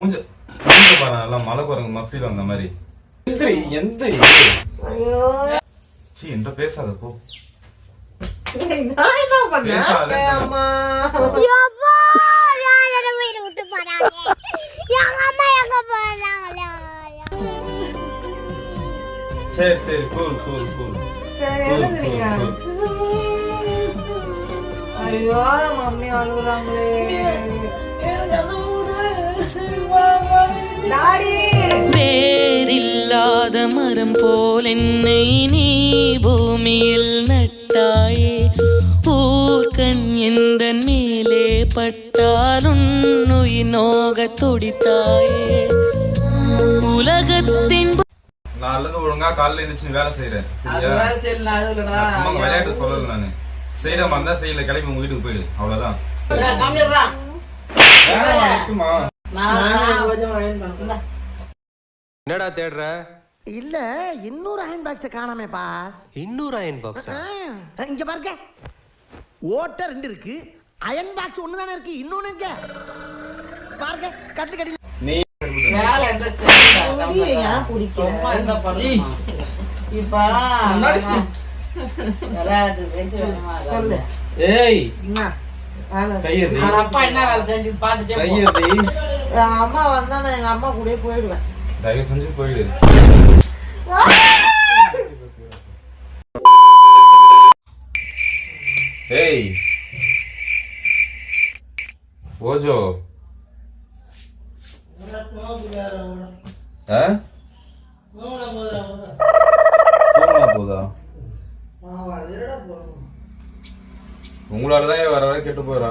மூஞ்ச பாரு நல்லா மலை குரங்கு மஃபில வந்த மாதிரி எந்திரி ஐயோ சீ என்கிட்ட பேசாத போ சரி சரி கூல் கூல் கூல் ஐயோ மம்மி அழுகுறாங்களே டாடி வேரில்லாத மரம் போல் என்னை நீ பூமியில் நட்டாயே. ஊர்கண் எந்த மேலே பட்டால் உன்னுயிர் நோக துடித்தாயே. உலகத்தின் நாலுல இருந்து ஒழுங்கா காலையில எழுந்துச்சு வேலை செய்யறேன் சரியா? விளையாட்டு சொல்லல நானு. செய்யற மாதிரி தான் செய்யல கிளம்பி உங்க வீட்டுக்கு போயிடு. அவ்வளவுதான். என்னடா தேடுற? இல்ல இன்னொரு அயன் பாக்ஸ காணாமே பாஸ். இன்னொரு அயன் பாக்ஸா இங்க பாருங்க. ஓட்ட ரெண்டு இருக்கு. அயன் பாக்ஸ் ஒண்ணு தானே இருக்கு இன்னொன்னு பாருங்க கட்டு கட்டி நீ முடியை ஏன் பிடிக்கல? இப்ப சொல்லு. ஏய். என்ன? வேலை. அப்பா என்ன வேலை செஞ்சு பார்த்துட்டே போ. கையடி என் அம்மா வந்தா நான் எங்க அம்மா கூடயே போயிடுவேன். தயவு செஞ்சு போயிடு. ஏய். ஓஜோ. போதா? உங்களால தான் வர வர கெட்டு போயிடா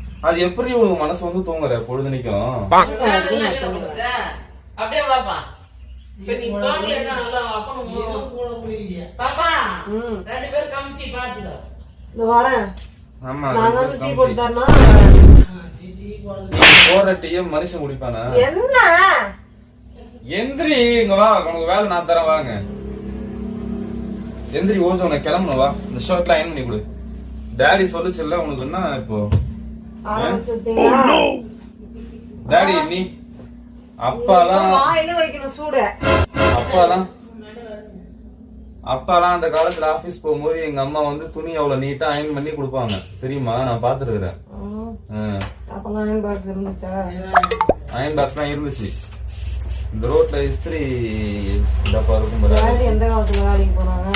அது எப்படி உனக்கு மனசு வந்து தூங்குற? பொழுதுனிக்கும்? அப்படியே பாப்பா மனுஷன் குடிப்பானா? என்ன? எந்திரி இங்க வா. உனக்கு வேலை நான் தரேன் வாங்க. எந்திரி உனக்கு கிளம்பணும் வா. இந்த ஷர்ட்லாம் அயன் பண்ணி கொடு. டாடி சொல்லுச்சுல்ல உனக்கு என்ன இப்போ? டாடி நீ அப்பாலாம் வாயில வைக்கணும்? சூடு. அப்பாலாம் அப்பாலாம் அந்த காலத்துல ஆபீஸ் போகும்போது எங்க அம்மா வந்து துணி அவ்வளவு நீட்டா அயன் பண்ணி கொடுப்பாங்க. தெரியுமா? நான் பாத்துருக்கிறேன் அயன் பாக்ஸ் இருந்துச்சா? அயன் பாக்ஸ்லாம் இருந்துச்சு. இந்த ரோட்ல இஸ்திரி டப்பா இருக்கும் எந்த காலத்துல வேலைக்கு போனாங்க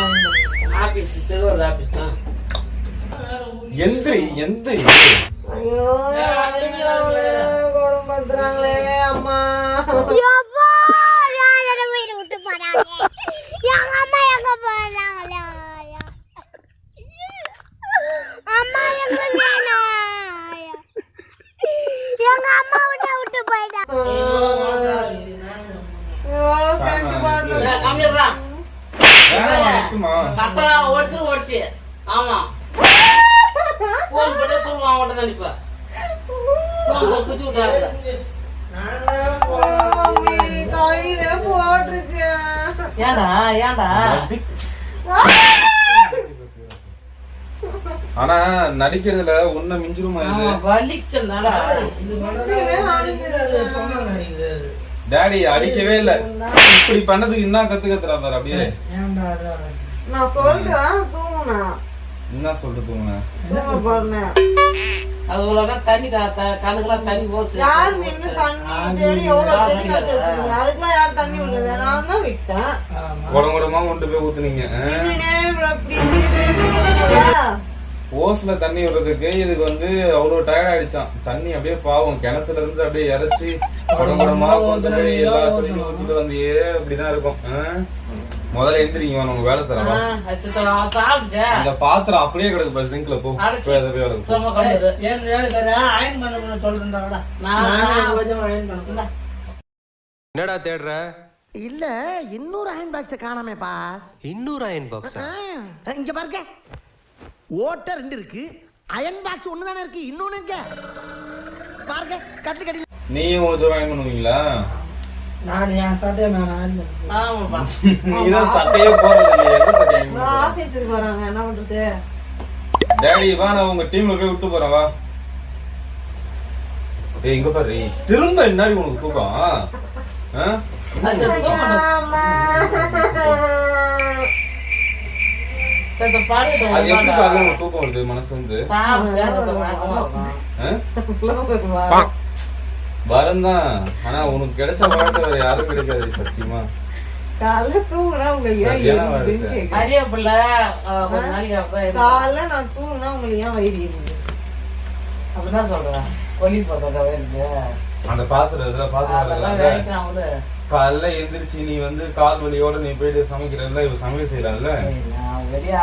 ஆபீஸ் திருவள்ளூர் ஆபீஸ் தான். எந்திரி எந்திரி. ஐயோ குடும்பத்துறாங்களே அம்மா. யப்பா, யாரோட வீடு விட்டு போறாங்க? எங்க அம்மா எங்க போறாங்களா? அம்மா எங்க வேணும் எங்க அம்மா விட்டு விட்டு போயிட்டாங்க ஐயோ சென்ட் பாட்டில் கம்மிடுறா. வேணாம்மா, நிக்குமா கட்டா ஓடிச்சு ஓடிச்சு. ஆமா. போன் பண்ணி சொல்லுவான் அவன்கிட்ட தான் இப்ப. குச்சி போட்டுருச்சு. ஏன்டா ஏன்டா? ஆனா நடிக்கிறதுல உன்ன மிஞ்சிருமா டாடி அடிக்கவே இல்ல. இப்படி பண்ணதுக்கு என்ன கத்துக்கத்துறா பாரு அப்படியே. நான் சொல்றேன் தூங்குனா. என்ன சொல்லிட்டு தூங்க தூங்க போறேன் அது உலகம் தண்ணி கா- த- கண்ணுக்கெல்லாம் தண்ணி ஓசு. யார் நின்னு தண்ணி செடி எவ்வளவு செடி நட்டு வச்சிருக்கீங்க? அதுக்கெல்லாம் யார் தண்ணி விடுறது? நான் தான் விட்டேன். குடம் குடமா கொண்டு போய் ஊத்துனீங்க. ஓஸ்ல தண்ணி விடுறதுக்கு இதுக்கு வந்து அவ்வளவு டயர்ட் ஆயிடுச்சான் தண்ணி அப்படியே பாவம். கிணத்துல இருந்து அப்படியே இறைச்சி குடம் குடமா கொண்டு போய் எல்லா செடியும் ஊத்திட்டு வந்து அப்படிதான் இருக்கும். ஆ? முதல்ல எந்திரிங்க உனக்கு வேலை தரவா? இந்த பாத்திரம் அப்படியே கிடக்கு பஸ் சிங்க்ல போ. ஏன் ஏழு பேரு அயன் பண்ண சொல்றேன்டா நான் கொஞ்சம் அயன் பண்ண என்னடா தேடுற? இல்ல இன்னொரு அயன் பாக்ஸ் காணாமே பாஸ் இன்னொரு அயன் பாக்ஸா இங்க பாருங்க. ஓட்ட ரெண்டு இருக்கு. அயன் பாக்ஸ் ஒண்ணு தானே இருக்கு இன்னொன்னு எங்க? பாருங்க கட்டில் கட்டில். நீயும் கொஞ்சம் வாங்கி பண்ணுவீங்களா? நான் என் சட்டையை நான் பண்ணேன் ஆமாப்பா நீதான் சட்டையே போறது இல்லையே எந்த சட்டையை? ஆபீஸுக்கு வராங்க என்ன பண்றது? டேடி வா நான் உங்க டீம்ல போய் விட்டு போறேன் வா. டேய் இங்க பாரு திரும்ப என்னாடி உனக்கு தூக்கம்? தூக்கம் வருது மனசு வந்து? வரம் தான் ஆனா உனக்கு கிடைச்ச வாழ்க்கை வேற யாரும் கிடைக்காது சத்தியமா. காலைல தூங்குனா உங்களுக்கு ஏன். அரிய பிள்ளை. காலைல நான் தூங்குனா உங்களுக்கு ஏன் வயிறு அப்படிதான் சொல்றேன். கொல்லி இருக்கு. அந்த பாத்திரம் இதுல பாத்திரம் காலைல எந்திரிச்சு நீ வந்து கால் வலியோட நீ போயிட்டு சமைக்கிறல்ல இவ சமையல் செய்யலாம்ல வெளியே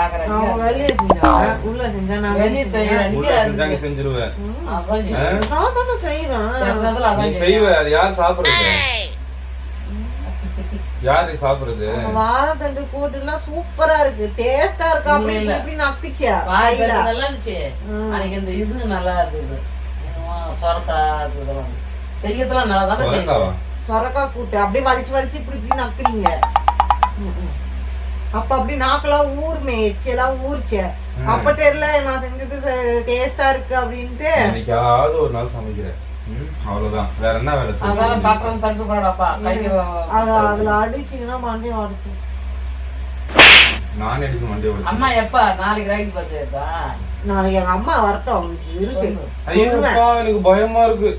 உள்ள செஞ்சா நான் வெளியே செஞ்சாங்க செஞ்சிருவ. அதான் ஆ? நான் தானே செய்யறேன் செய்யறதுல நீ செய்வ அது யார் சாப்பிடுறது? யாரு சாப்பிடுறது? வாழைத்தண்டு கூட்டுலாம் சூப்பரா இருக்கு. டேஸ்டா இருக்கு அப்படி இல்ல. இப்படி நப்பிச்சியா வாய் கையில. நல்லா இருந்துச்சு. அன்னைக்கு இந்த இது நல்லா இருக்குது என்னமோ சொரக்கா இதெல்லாம். செய்யறதுலாம் நல்லா தானே? செய்யும் சொரக்கா கூட்டு. அப்படியே வலிச்சு வலிச்சு இப்படி இப்படி நக்குறீங்க. அப்ப அப்படி நாக்கெல்லாம் ஊர்மே எச்செல்லாம் ஊர்ச்சே அப்ப தெரியல நான் செஞ்சது டேஸ்டா இருக்கு அப்படின்ட்டு. என்னைக்காவது ஒரு நாள் சமைக்கிறேன். அவ்வளவுதான். வேற என்ன வேலை அதனால போடாப்பா அத அதுல அடிச்சீங்கன்னா மண்டையும் அடிச்சு. நானே அடிச்சு மண்டே அம்மா எப்ப? நாளைக்கு பஸ் ஏத்தா நாளைக்கு எங்க அம்மா வரட்டும். இருக்கு. ஐயோ எனக்கு பயமா இருக்கு.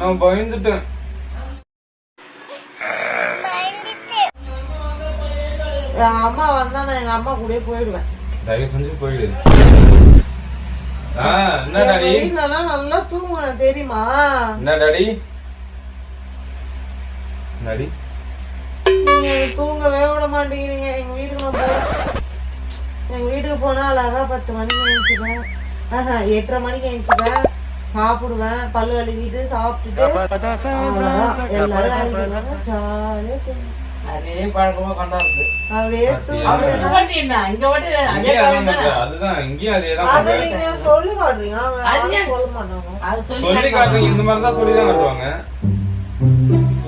நான் பயந்துட்டேன். என் அம்மா வந்தா நான் எங்க அம்மா கூடயே போயிடுவேன். தயவு செஞ்சு போயிடு. ஆ, என்ன டாடி வீட்டுலலாம் நல்லா தூங்குறேன் தெரியுமா? என்ன டாடி டாடி நீங்க தூங்கவே விட மாட்டேங்கிறீங்க. எங்க வீட்டுக்கு நான் போய் எங்க வீட்டுக்கு போனா அழகா பத்து மணிக்கு எழுந்துச்சுப்பேன் ஆஹா எட்டரை மணிக்கு எழுந்துச்சுப்பேன் சாப்பிடுவேன் பல்லு வலிக்கிட்டு சாப்பிட்டுட்டு எல்லாரும் ஜாலியா. அதே பழக்கமா கொண்டாடுது அப்படியே இங்க. அதுதான் இங்கேயும் அதே தான் சொல்லி காட்டுறீங்க. யாரும்? சொல்ல காட்டுறீங்க இந்த மாதிரி தான் சொல்லி தான் காட்டுவாங்க.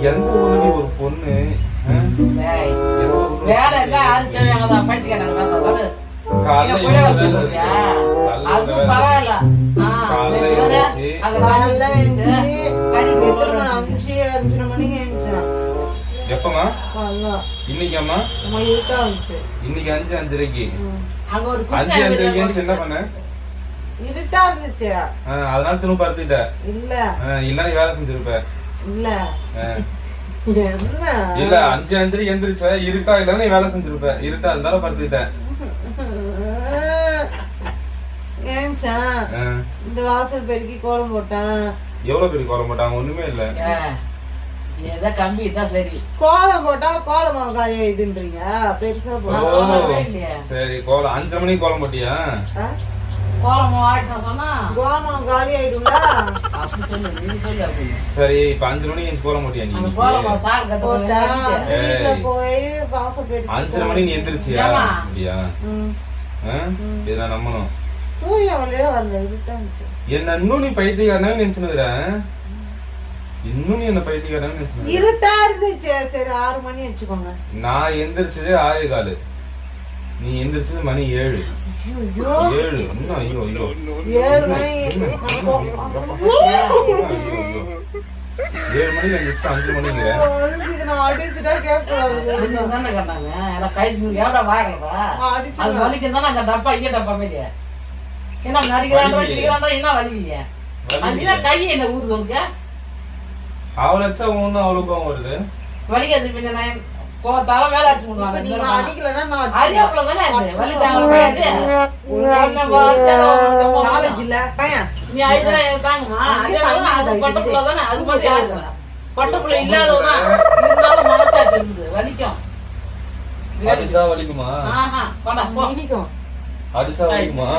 எந்த ஊர்ல ஒரு பொண்ணு வேற என்ன ஆறு செய்வாங்க பைத்தியக்காரங்க பேச பாரு எப்பமா இன்னைக்கு அம்மா இன்னைக்கு அஞ்சு அஞ்சரைக்கு. ம். அங்க ஒரு அஞ்சு அஞ்சரைக்கு என்ன பண்ண? இருட்டா இருந்துச்சு. அதனால திரும்ப படுத்துட்ட இல்ல. இல்ல நீ வேலை செஞ்சிருப்ப. இல்ல. இல்ல அஞ்சு அஞ்சரைக்கு எந்திரிச்ச இருட்டா இல்ல நீ வேலை செஞ்சிருப்ப. இருட்டா இருந்தாலும் படுத்துட்ட ஏன்ச்சேன் ஆ. இந்த வாசல் பெருக்கி கோலம் போட்டேன். எவ்வளவு பேர் கோலம் போட்டாங்க ஒண்ணுமே இல்ல. ஏதோ கம்பி தான் சரி. கோலம் போட்டா கோலம் காலி ஆயிடுன்றீங்க பெருசா சொல்லவே இல்லையே. சரி கோலம். அஞ்சரை மணிக்கு கோலம் போட்டியா? கோலம் ஆடிட்டோம் சொன்னா. கோலம் காலி ஆயிடும்ல? அப்படி சொல்லு நீ சொல்லு அப்படி சரி இப்ப அஞ்சு மணிக்கு கோலம் போட்டியா நீ கோலம் சார் கத்து. போய் அஞ்சரை மணிக்கு நீ எந்திரிச்சியா? அப்படியா? ம். ஆ? இதை நான் நம்பணும்? சூரியன் வரல இருந்துச்சு என்ன இன்னும் நீ பைத்தியக்காரனே நினைச்சுனுக்குற இன்னும் நீ என்ன பைத்தியக்காரனே நினைச்சுனுக்குற இருட்டா இருந்துச்சு சரி ஆறு மணி வச்சுக்கோங்க. நான் எந்திரிச்சதே ஆறே காலு. நீ எந்திரிச்சது மணி ஏழு. ஐயோ ஏழு. இன்னும் ஐயோ ஐயோ. ஏழு மணி. ஏழு மணிக்கு எந்திரிச்சு அஞ்சு நான் அடிச்சுட்டா கேட்கக்கூடாது. என்ன. கிடிக்கிறாண்டா என்ன வலிக்கலையே வலிக்கலையே. அது கை என்ன ஊறுது அவளை வச்சா கோவம் வருது. வலிக்காது பின்ன நான் கோவத்தால வேலை அடிச்சு நீங்க விடுவாங்க அடிக்கலன்னா நான் அறியாப்புல தானே இருக்கு வலி தாங்க முடியாது. காலேஜ். இல்ல. பையன். நீ எனக்கு அதே மாதிரி அது பொட்டப்புள்ள தானே? அது மட்டும் இருந்தாலும் மனசாட்சி இருக்குது. வலிக்கும். அடிச்சா வலிக்குமா? ஆஹா, போடா, போ. இடிக்கும். அடிச்சா வலிக்குமா?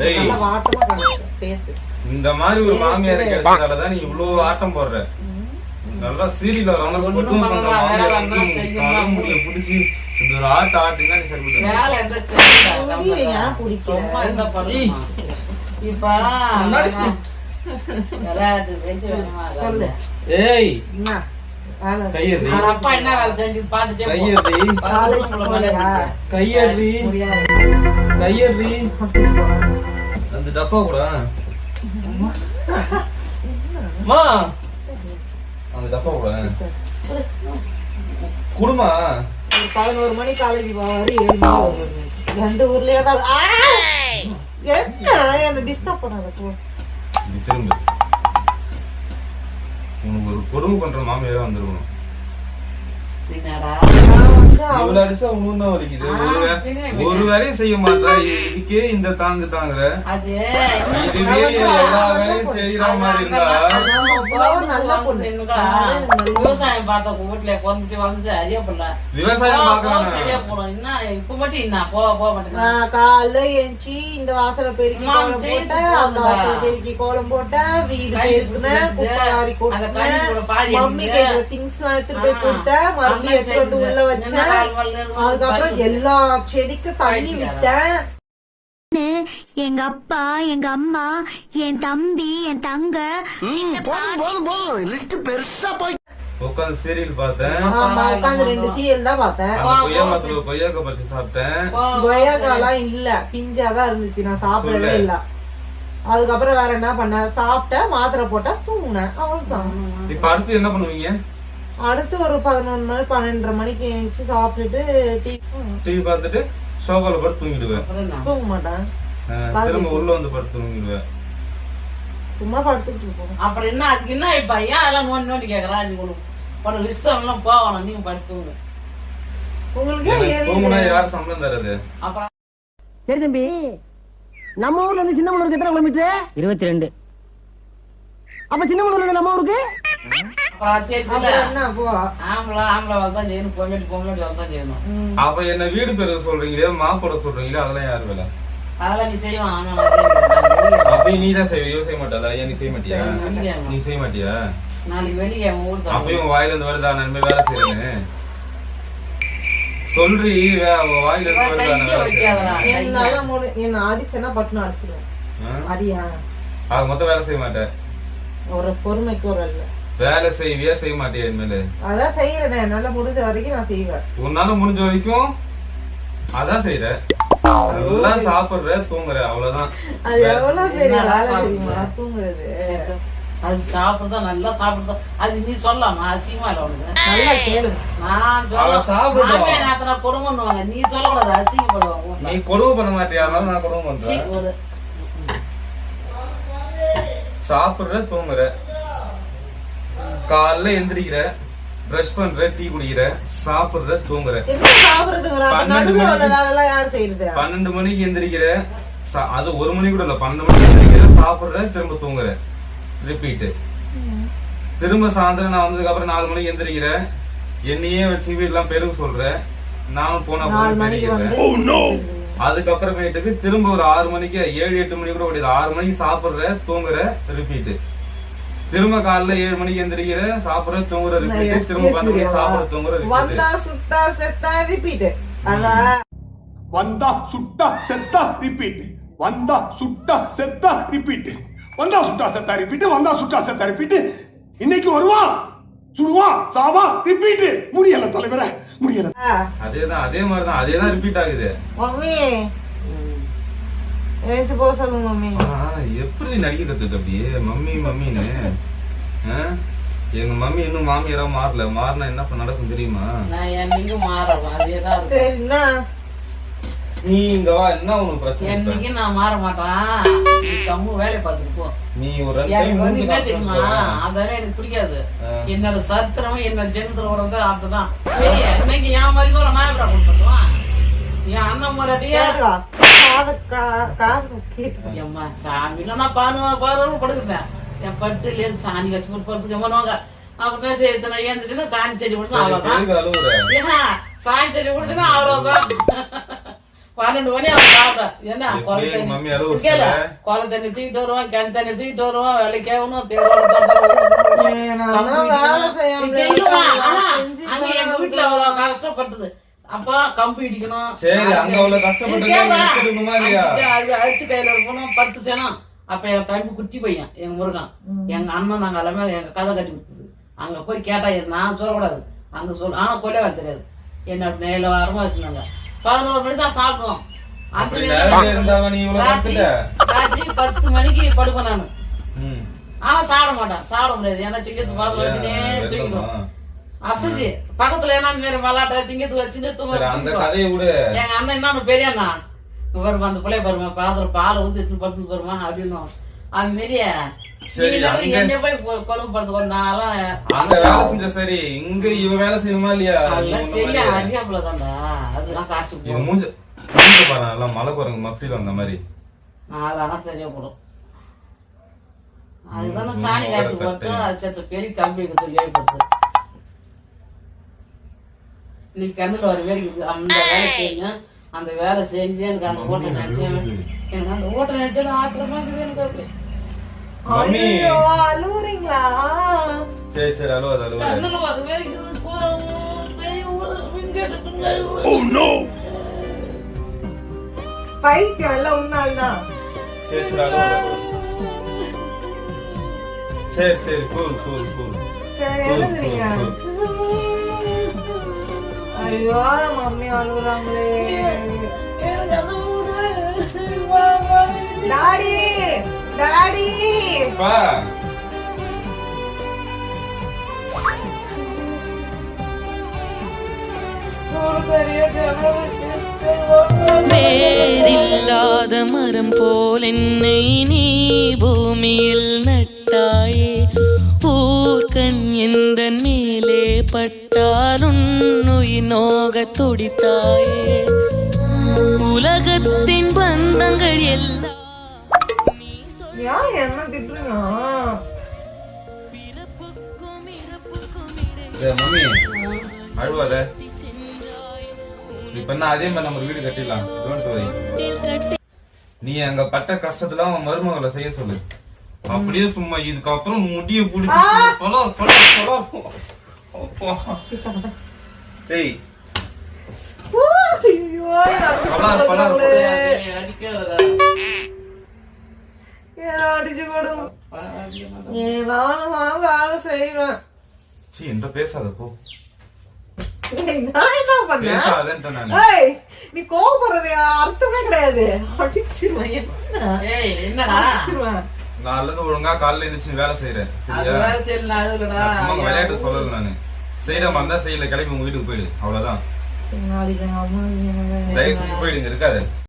ஏய். நல்லா வாட்டமா காமிச்சு பேசு. இந்த மாதிரி ஒரு மாமியார் கிடைச்சதாலதான் நீ இவ்வளவு ஆட்டம் போடுற. நல்லா சீரியல பண்ணலாம், வேலை மாமியார் புடிச்சு இந்த ஒரு ஆட்ட ஆட்டுங்க நீ சரி. இப்ப ஏய். போறேன் அந்த டப்பா கூட. மா அந்த டப்பா கூட குடுமா பதினோரு மணி காலேஜ் போவாரு ஏழு மணி வருவாரு. ரெண்டு ஊர்லயே தான் ஆ! என்ன என்ன டிஸ்டர்ப் பண்ணாத போ. திரும்ப. உனக்கு ஒரு கொடுமை பண்ற மாமியாரா வந்துருக்கணும். இவ்வளவு அடிச்சா வலிக்குது. ஒரு வேலையும் செய்ய மாட்டா. இதுக்கே இந்த தாங்கு தாங்குற? அது இதுவே எல்லா வேலையும் செய்யற மாதிரி இருந்தா? அவ்வளவு நல்ல பொண்ணு. விவசாயம் பார்த்த வீட்டுல குறைஞ்சி விவசாயம் பாக்குறாங்க சரியா போடும் என்ன இப்ப மட்டும் என்ன? போக போக மாட்டேங்க நான் காலைல எஞ்சி இந்த வாசலை பெருக்கி கோலம் அந்த? வாசலை பெருக்கி கோலம் போட்டேன். வீடு பிடிச்சது, குப்பை வாரி மம்மி. கேக்குற திங்ஸ் எல்லாம் எடுத்துட்டு போய் ஆ. அம்மா எடுத்து வந்து. உள்ள வச்சேன் அதுக்கப்புறம். எல்லா செடிக்கும் தண்ணி விட்டேன். எங்க அப்பா எங்க அம்மா என் தம்பி என் தங்க உட்காந்து சீரியல் பார்த்தேன். ஆமா உட்காந்து ரெண்டு சீரியல் தான் பார்த்தேன். அந்த கொய்யா மரத்துல கொய்யாக்க பறிச்சு சாப்பிட்டேன். போ, கொய்யாக்காலாம் இல்ல. பிஞ்சாதான் இருந்துச்சு. நான் சாப்பிடவே. இல்ல. அதுக்கப்புறம் வேற என்ன பண்ணேன்? சாப்பிட்டேன் மாத்திரை போட்டேன் தூங்கினேன். அவ்வளவுதான். இப்ப அடுத்து என்ன பண்ணுவீங்க? அடுத்து ஒரு பதினொன்று மணி பன்னெண்டரை மணிக்கு எழுந்துச்சு சாப்பிட்டுட்டு டீ டிவி பார்த்துட்டு சோஃபால படுத்து தூங்கிடுவேன்? தூங்க மாட்டேன். திரும்ப உள்ள வந்து படுத்து தூங்கிடுவேன். சும்மா படுத்துட்டு இருப்போம். அப்புறம் என்ன அதுக்கு என்ன இப்ப ஏன் அதெல்லாம் நோண்டி நோண்டி கேக்குறா? நீ உனக்கு உனக்கு இஷ்டம் எல்லாம் போகணும். நீங்க படுத்துங்க உங்களுக்கு? யார் சம்பளம் தரது அப்புறம் சரி தம்பி நம்ம ஊர்ல இருந்து சின்னமனூருக்கு எத்தனை கிலோமீட்டர்? இருபத்தி ரெண்டு. அப்ப சின்னமனூர்ல இருந்து நம்ம ஊருக்கு? அது. அப்ப என்ன வீடு பேரு சொல்றீங்களே மாப்போட சொல்றீங்களே அதெல்லாம் யார் வேலை? அதெல்லாம் நீ செய்வான். அப்பயும் நீ தான் செய்வ செய்ய மாட்டாளா ஏன் நீ செய்ய மாட்டியா. நீ செய்ய மாட்டியா? நாளைக்கு வெளியே அவன் ஊர் தரணும். அப்பயும் உன் வாயில இருந்து வருதா? நான் இனிமே வேலை செய்யறேன்னு சொல்றி வே- அவ வாயில இருந்து வருதா. என்னால என்ன அடிச்சேன்னா பட்டுன்னு அடிச்சிடுவேன் ஆ? அடியா? ஆக மொத்தம் வேலை செய்ய மாட்டேன் ஒரு பொறுமைக்கு ஒரு இல்ல வேலை செய்வியா செய்ய மாட்டியா இனிமேலு? அதான் செய்யறேனே என்னால முடிஞ்ச வரைக்கும் நான் செய்வேன். உன்னால முடிஞ்ச வரைக்கும் அதான் செய்யற நல்லா சாப்பிடுற தூங்குற அவ்வளவுதான். அது எவ்வளவு பெரிய வேலை? தெரியுமா? தூங்குறது. அது சாப்பிடுறதா நல்லா சாப்பிடுறதா அது நீ சொல்லலாமா அசிங்கமா இல்ல உனக்கு? நல்லா கேளுங்க நான் அவ சாப்பிடுவா. சொல்ல மாமே நாத்தனா நீ சொல்லக்கூடாது அசிங்கப்படுவாங்க. நீ கொடுமை பண்ண மாட்டியா? அதனால நான் கொடுமை பண்றேன். சாப்பிடுற தூங்குற. காலைல எந்திரிக்கிற பிரஷ் பண்ற டீ குடிக்கிற சாப்பிடுற தூங்குற. பன்னெண்டு மணிக்கு- எந்திரிக்கிற அது ஒரு மணி கூட இல்ல பன்னெண்டு மணிக்கு எந்திரிக்கிற சாப்பிடுற திரும்ப தூங்குற. ரிப்பீட் திரும்ப சாயந்தரம் நான் வந்ததுக்கு அப்புறம் நாலு மணிக்கு எந்திரிக்கிறேன் என்னையே வச்சு வீட்டுலாம் பெருகு சொல்றேன் நானும் போனா வந்து அதுக்கப்புறமேட்டுக்கு திரும்ப ஒரு ஆறு மணிக்கு ஏழு எட்டு மணி கூட ஓடிது ஆறு மணிக்கு சாப்பிடுற தூங்குற ரிப்பீட் திரும்ப காலைல ஏழு மணிக்கு எந்திரிக்கிற சாப்பிடுற தூங்குற ரிப்பீட் திரும்ப பன்னெண்டு மணிக்கு சாப்பிடுற தூங்குற வந்தா சுட்டா செத்தா ரிப்பீட் வந்தா சுட்டா செத்தா ரிப்பீட் வந்தா சுட்டா செத்தா ரிப்பீட் வந்தா சுட்டா செத்தா ரிப்பீட் வந்தா சுட்டா செத்தா ரிப்பீட் இன்னைக்கு வருவான் சுடுவான் சாவா ரிப்பீட் முடியல தலைவரே முடியல. அதேதான் அதே மாதிரிதான் அதேதான் ரிப்பீட் ஆகுது. எழுந்து போக சொல்லுங்க மம்மி. எப்படி நடிக்கிறது அப்படியே? மம்மி மம்மின்னு? எங்க மம்மி இன்னும் மாமியாரா மாறல. மாறினா என்ன பண்ண நடக்கும் தெரியுமா? நான் என்னைக்கு மாறவா? அதேதான் இருக்கும். சரி என்ன? நீ இங்க வா என்ன உனக்கு பிரச்சனை? என்னைக்கு நான் மாற மாட்டேன் கம்மு வேலையை பார்த்துட்டு போ. நீ ஒரு எனக்கு வந்து என்ன தெரியுமா. அதெல்லாம் எனக்கு பிடிக்காது. என்னோட சரித்திரமும் என்னோட ஜென்மத்துல வரது அப்படிதான். ஏய், இன்னைக்கு என் மாதிரி கூட நான் எப்படி கொடுத்துருவான் என் அண்ணன் கேளுடா. காது கா- காது கேட்டு எம்மா சாமி நான் பாரு பாரு படுக்கிறேன் என் பட்டுல சாணி வச்சு போட்டு படுத்து பண்ணுவாங்க அப்படின்னா சேர்த்து ஏந்துச்சுன்னா சாணி செடி கொடுத்து ஏன்னா, சாணி செடி அவ்வளவுதான். பன்னெண்டு மணி அவன் சாப்பிட. என்ன குளம் தண்ணி. கேளு? குளம் தண்ணி தூக்கிட்டு வருவான் கிணறு தண்ணி தூக்கிட்டு வருவான் வேலைக்காகணும் தேவையான அங்க எங்க வீட்டுல அவ்வளவு கஷ்டப்பட்டது. அப்பா கம்பி இடிக்கணும். சரி, அங்க அவ்வளவு கஷ்டப்பட்டு அரிசி கையில இருக்கணும் பத்து சனம் அப்ப என் தம்பி குட்டி பையன் எங்க முருகன். எங்க அண்ணன் நாங்க எல்லாமே எங்க கதை கட்டி கொடுத்தது. அங்க போய் கேட்டா நான் சொல்லக்கூடாது. அங்க சொல்ல ஆனா கொல்ல வர தெரியாது. என்ன நேல வாரமா வச்சிருந்தாங்க. பதினோரு மணி தான் சாப்பிடுவோம் ராத்திரி பத்து மணிக்கு படுப்பேன் நானு. ஆனா சாப்பிட மாட்டேன். சாப்பிட முடியாது. ஏன்னா திங்கத்து பாத்திரம் தூக்கிடுவோம் வெள்ளமா? அசதி. பக்கத்துல என்ன இந்த மாதிரி மல்லாட்ட திங்கத்து வச்சுட்டு தூங்க சரி, அந்த. கதையை விடு. எங்க அண்ணன் என்ன பெரிய அண்ணா பாருமா அந்த பிள்ளைய பாருமா பாத்திரம் பாலை ஊத்தி வச்சு படுத்து பாருமா அப்படின்னு. அது மாரி சரி, என்னைய போய் கொழும்பு படுத்து கொண்டாலும் வேலை செஞ்ச சரி இங்க இவ வேலை செய்யணுமா இல்லையா? மாதிரியே. அறியாப்புல தான்டா. அதெல்லாம் காசு மூஞ்ச மூஞ்ச பாரு எல்லாம் மலை குரங்கு மஃப்டில வந்த மாதிரி. அதெல்லாம் சரியா போடும் அதுதானே சாணி காசு போட்டு கரெக்ட். அது சேர்த்து பெரிய கம்பி சொல்லி ஏற்படுத்து நீ கண்ணுல ஒரு வேலை இருக்குது அந்த வேலை செய்யணும் அந்த வேலை செஞ்சு எனக்கு அந்த ஓட்டை நினைச்சேன் எனக்கு அந்த ஓட்டை நினைச்சா ஆத்திரமா இருக்குது எனக்கு அப்படி. அழுவுறீங்களா? சரி சரி அழுவாது அழுவாது. கண்ணுல ஒரு வேலை இருக்குது பைத்தியம் எல்லாம் உன்னால்தான் சரி சரி அழுவாது சரி சரி கூல் கூல் கூல் சரி எழுதுறீங்க ஐயோ மம்மி அழுகுறாங்களே. Daddy daddy. வேரில்லாத மரம் போல் என்னை நீ பூமியில் நட்டாயே. ஊர்கண் எந்த மேலே உயிர் நோக துடித்தாயே. உலகத்தின் பந்தங்கள் எல்லாம் அழுவாத. இப்ப என்ன அதே மாதிரி நம்ம வீடு கட்டிடலாம். நீ அங்க பட்ட கஷ்டத்துல அவன் மருமகளை செய்ய சொல்லு. அப்படியே சும்மா இதுக்கப்புறம் முடிய பிடிச்சி பலார், அழுகுறாங்களே. அடிக்கிறதா ஏன் அடிச்சு தான் வேலை செய்வேன் சீ என்ற பேசாத போ நான் என்ன பண்ணேன் நீ கோவப்படுறது அர்த்தமே கிடையாது அடிச்சிருவேன் என்ன அடிச்சிருவேன் நாலுல இருந்து ஒழுங்கா காலையில எழுந்துச்சு வேலை செய்யறேன் சரியா? விளையாட்டு சொல்லல நானு. செய்யற மாதிரி தான் செய்யல கிளம்பி உங்க வீட்டுக்கு போயிடு. அவ்வளவுதான். போயிடுங்க இருக்காது.